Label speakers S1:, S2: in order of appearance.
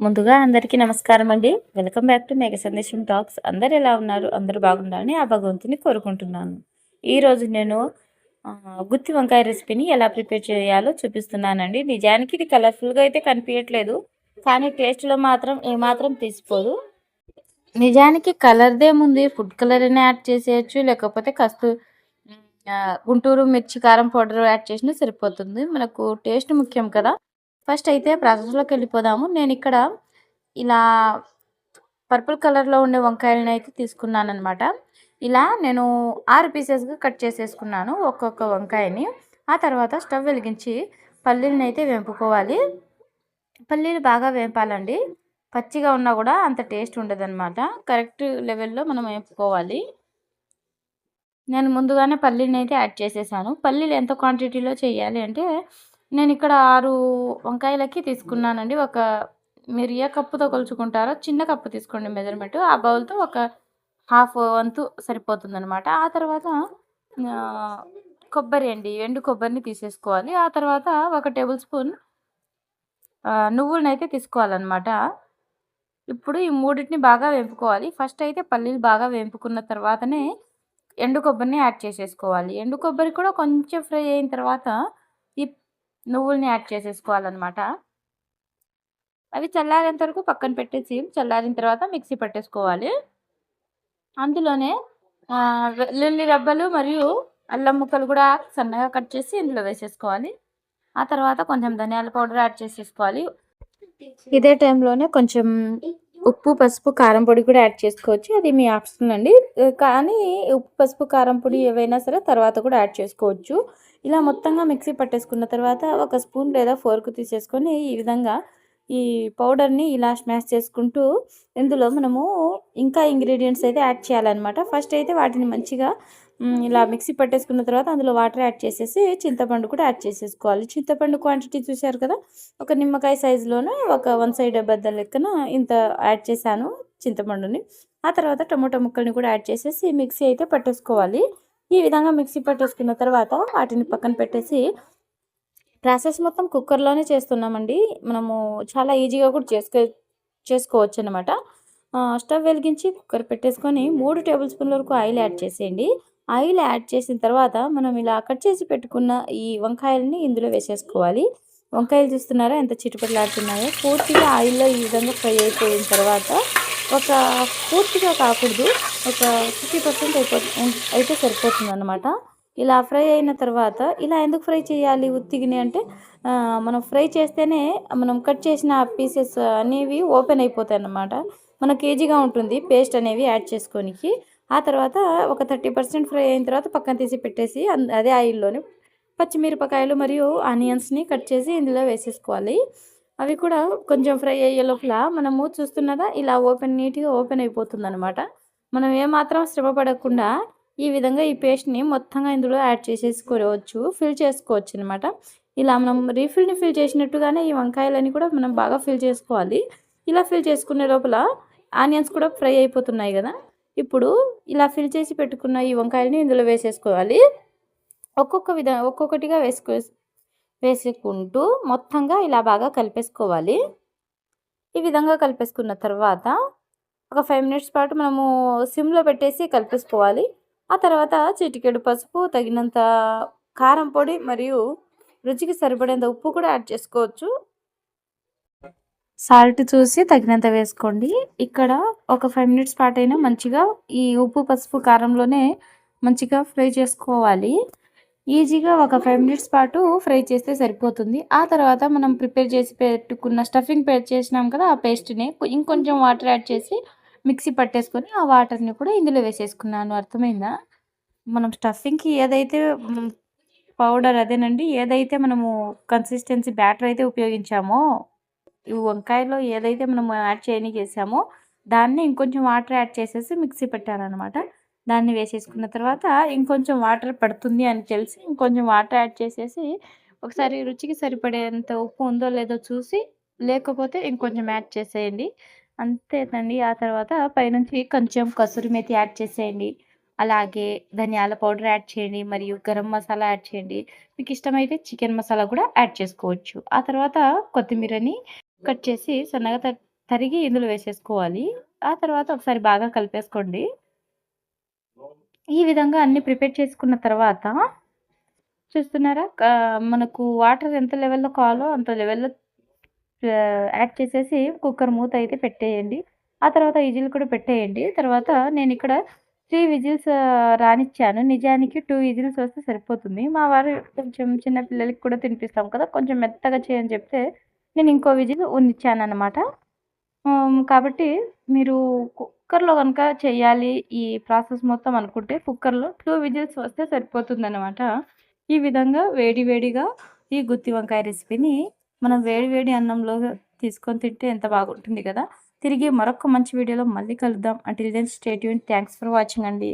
S1: ముందుగా అందరికీ నమస్కారం అండి. వెల్కమ్ బ్యాక్ టు మేఘ సందేశం టాక్స్. అందరు ఎలా ఉన్నారు? అందరూ బాగుండాలని ఆ భగవంతుని కోరుకుంటున్నాను. ఈరోజు నేను గుత్తి వంకాయ రెసిపీని ఎలా ప్రిపేర్ చేయాలో చూపిస్తున్నానండి. నిజానికి ఇది కలర్ఫుల్గా అయితే కనిపించట్లేదు కానీ టేస్ట్లో మాత్రం ఏమాత్రం తీసిపోదు. నిజానికి కలర్దేముంది ఫుడ్ కలర్ అయినా యాడ్ చేసేయచ్చు లేకపోతే కస్తూ గుంటూరు మిర్చి కారం పౌడర్ యాడ్ చేసినా సరిపోతుంది. మనకు టేస్ట్ ముఖ్యం కదా. ఫస్ట్ అయితే ప్రాసెస్లోకి వెళ్ళిపోదాము. నేను ఇక్కడ ఇలా పర్పుల్ కలర్లో ఉండే వంకాయలను అయితే తీసుకున్నాను అనమాట ఇలా నేను ఆరు పీసెస్గా కట్ చేసేసుకున్నాను ఒక్కొక్క వంకాయని. ఆ తర్వాత స్టవ్ వెలిగించి పల్లీలను అయితే వేంపుకోవాలి. పల్లీలు బాగా వేపాలండి. పచ్చిగా ఉన్నా కూడా అంత టేస్ట్ ఉండదన్నమాట. కరెక్ట్ లెవెల్లో మనం వేపుకోవాలి. నేను ముందుగానే పల్లీని అయితే యాడ్ చేసేసాను. పల్లీలు ఎంత క్వాంటిటీలో చేయాలి అంటే నేను ఇక్కడ ఆరు వంకాయలకి తీసుకున్నానండి. ఒక మీరు ఏ కప్పుతో కొలుచుకుంటారో చిన్న కప్పు తీసుకోండి మెజర్మెంట్ ఆ బౌల్తో ఒక హాఫ్ వంతు సరిపోతుంది అనమాట ఆ తర్వాత కొబ్బరి అండి. ఎండు కొబ్బరిని తీసేసుకోవాలి. ఆ తర్వాత ఒక టేబుల్ స్పూన్ నువ్వులను అయితే తీసుకోవాలన్నమాట. ఇప్పుడు ఈ మూడింటిని బాగా వేపుకోవాలి. ఫస్ట్ అయితే పల్లీలు బాగా వేపుకున్న తర్వాతనే ఎండు కొబ్బరిని యాడ్ చేసేసుకోవాలి. ఎండు కొబ్బరి కూడా కొంచెం ఫ్రై అయిన తర్వాత నువ్వుల్ని యాడ్ చేసేసుకోవాలన్నమాట. అవి చల్లారేంత వరకు పక్కన పెట్టేసి చల్లారిన తర్వాత మిక్సీ పట్టేసుకోవాలి. అందులోనే వెల్లుల్లి రబ్బలు మరియు అల్లం ముక్కలు కూడా సన్నగా కట్ చేసి ఇందులో వేసేసుకోవాలి. ఆ తర్వాత కొంచెం ధనియాల పౌడర్ యాడ్ చేసేసుకోవాలి. ఇదే టైంలోనే కొంచెం ఉప్పు పసుపు కారం పొడి కూడా యాడ్ చేసుకోవచ్చు. అది మీ ఆప్షన్ అండి. కానీ ఉప్పు పసుపు కారం పొడి ఏవైనా సరే తర్వాత కూడా యాడ్ చేసుకోవచ్చు. ఇలా మొత్తంగా మిక్సీ పట్టేసుకున్న తర్వాత ఒక స్పూన్ లేదా ఫోర్క్ తీసేసుకొని ఈ విధంగా ఈ పౌడర్ని ఇలా స్మాష్ చేసుకుంటూ ఇందులో మనము ఇంకా ఇంగ్రీడియంట్స్ అయితే యాడ్ చేయాలన్నమాట. ఫస్ట్ అయితే వాటిని మంచిగా ఇలా మిక్సీ పట్టేసుకున్న తర్వాత అందులో వాటర్ యాడ్ చేసేసి చింతపండు కూడా యాడ్ చేసేసుకోవాలి. చింతపండు క్వాంటిటీ చూశారు కదా? ఒక నిమ్మకాయ సైజులోనే ఒక వన్ సైడ్ బద్ద లెక్కన ఇంత యాడ్ చేశాను చింతపండుని. ఆ తర్వాత టమోటా ముక్కల్ని కూడా యాడ్ చేసేసి మిక్సీ అయితే పట్టేసుకోవాలి. ఈ విధంగా మిక్సీ పట్టేసుకున్న తర్వాత వాటిని పక్కన పెట్టేసి ప్రాసెస్ మొత్తం కుక్కర్లోనే చేస్తున్నామండి. మనము చాలా ఈజీగా కూడా చేసుకో చేసుకోవచ్చు అనమాట స్టవ్ వెలిగించి కుక్కర్ పెట్టేసుకొని మూడు టేబుల్ స్పూన్ల వరకు ఆయిల్ యాడ్ చేసేయండి. ఆయిల్ యాడ్ చేసిన తర్వాత మనం ఇలా కట్ చేసి పెట్టుకున్న ఈ వంకాయలని ఇందులో వేసేసుకోవాలి. వంకాయలు చూస్తున్నారా ఎంత చిటుపట్లాడుతున్నాయో? పూర్తిగా ఆయిల్లో ఈ విధంగా ఫ్రై అయిపోయిన తర్వాత ఒక పూర్తిగా కాకూడదు. ఒక ఫిఫ్టీ పర్సెంట్ అయిపో అయితే సరిపోతుంది అనమాట ఇలా ఫ్రై అయిన తర్వాత ఇలా ఎందుకు ఫ్రై చేయాలి ఉత్తిగిని అంటే మనం ఫ్రై చేస్తేనే మనం కట్ చేసిన పీసెస్ అనేవి ఓపెన్ అయిపోతాయి అన్నమాట మన కేజీగా ఉంటుంది పేస్ట్ అనేవి యాడ్ చేసుకోనికి. ఆ తర్వాత ఒక థర్టీ పర్సెంట్ ఫ్రై అయిన తర్వాత పక్కన తీసి పెట్టేసి అదే ఆయిల్లోనే పచ్చిమిరపకాయలు మరియు ఆనియన్స్ని కట్ చేసి ఇందులో వేసేసుకోవాలి. అవి కూడా కొంచెం ఫ్రై అయ్యే లోపల మనము చూస్తున్నదా ఇలా ఓపెన్ నీట్గా ఓపెన్ అయిపోతుంది అనమాట మనం ఏమాత్రం శ్రమ పడకుండా ఈ విధంగా ఈ పేస్ట్ని మొత్తంగా ఇందులో యాడ్ చేసేసుకోవచ్చు ఫిల్ చేసుకోవచ్చు అనమాట ఇలా మనం రీఫిల్ని ఫిల్ చేసినట్టుగానే ఈ వంకాయలని కూడా మనం బాగా ఫిల్ చేసుకోవాలి. ఇలా ఫిల్ చేసుకునే లోపల ఆనియన్స్ కూడా ఫ్రై అయిపోతున్నాయి కదా. ఇప్పుడు ఇలా ఫిల్ చేసి పెట్టుకున్న ఈ వంకాయలని ఇందులో వేసేసుకోవాలి. ఒక్కొక్క విధ ఒక్కొక్కటిగా వేసుకో వేసుకుంటూ మొత్తంగా ఇలా బాగా కలిపేసుకోవాలి. ఈ విధంగా కలిపేసుకున్న తర్వాత ఒక ఫైవ్ మినిట్స్ పాటు మనము సిమ్లో పెట్టేసి కలిపేసుకోవాలి. ఆ తర్వాత చిటికెడు పసుపు తగినంత కారం పొడి మరియు రుచికి సరిపడేంత ఉప్పు కూడా యాడ్ చేసుకోవచ్చు. సాల్ట్ చూసి తగినంత వేసుకోండి. ఇక్కడ ఒక ఫైవ్ మినిట్స్ పాటు అయినా మంచిగా ఈ ఉప్పు పసుపు కారంలోనే మంచిగా ఫ్రై చేసుకోవాలి. ఈజీగా ఒక ఫైవ్ మినిట్స్ పాటు ఫ్రై చేస్తే సరిపోతుంది. ఆ తర్వాత మనం ప్రిపేర్ చేసి పెట్టుకున్న స్టఫింగ్ పేర్ చేసినాం కదా ఆ పేస్ట్ని ఇంకొంచెం వాటర్ యాడ్ చేసి మిక్సీ పట్టేసుకొని ఆ వాటర్ని కూడా ఇందులో వేసేసుకున్నాను. అర్థమైందా? మనం స్టఫింగ్కి ఏదైతే పౌడర్ అదేనండి ఏదైతే మనము కన్సిస్టెన్సీ బ్యాటర్ అయితే ఉపయోగించామో ఈ వంకాయలో ఏదైతే మనం యాడ్ చేయని చేసామో దాన్ని ఇంకొంచెం వాటర్ యాడ్ చేసేసి మిక్సీ పెట్టానమాట దాన్ని వేసేసుకున్న తర్వాత ఇంకొంచెం వాటర్ పడుతుంది అని తెలిసి ఇంకొంచెం వాటర్ యాడ్ చేసేసి ఒకసారి రుచికి సరిపడేంత ఉప్పు ఉందో లేదో చూసి లేకపోతే ఇంకొంచెం యాడ్ చేసేయండి. అంతేనండి ఆ తర్వాత పైనుంచి కొంచెం కసూరి మేతి యాడ్ చేసేయండి. అలాగే ధనియాల పౌడర్ యాడ్ చేయండి మరియు గరం మసాలా యాడ్ చేయండి. మీకు ఇష్టమైతే చికెన్ మసాలా కూడా యాడ్ చేసుకోవచ్చు. ఆ తర్వాత కొత్తిమీరని కట్ చేసి సన్నగా తరిగి ఇందులో వేసేసుకోవాలి. ఆ తర్వాత ఒకసారి బాగా కలిపేసుకోండి. ఈ విధంగా అన్ని ప్రిపేర్ చేసుకున్న తర్వాత చూస్తున్నారా? మనకు వాటర్ ఎంత లెవెల్లో కావాలో అంత లెవెల్లో యాడ్ చేసేసి కుక్కర్ మూత అయితే పెట్టేయండి. ఆ తర్వాత విజిల్ కూడా పెట్టేయండి. తర్వాత నేను ఇక్కడ త్రీ విజిల్స్ రానిచ్చాను. నిజానికి టూ విజిల్స్ వస్తే సరిపోతుంది. మా వారు కొంచెం చిన్న పిల్లలకి కూడా తినిపిస్తాం కదా కొంచెం మెత్తగా చేయని చెప్తే నేను ఇంకో విజిల్ ఉన్నిచ్చాను అనమాట కాబట్టి మీరు కుక్కర్లో కనుక చేయాలి ఈ ప్రాసెస్ మొత్తం అనుకుంటే కుక్కర్లో టూ విజిల్స్ వస్తే సరిపోతుంది అనమాట ఈ విధంగా వేడి వేడిగా ఈ గుత్తి వంకాయ రెసిపీని మనం వేడి వేడి అన్నంలో తీసుకొని తింటే ఎంత బాగుంటుంది కదా. తిరిగి మరొక మంచి వీడియోలో మళ్ళీ కలుద్దాం. అంటిల్ దెన్ స్టేట్ యూన్ థ్యాంక్స్ ఫర్ వాచింగ్ అండి.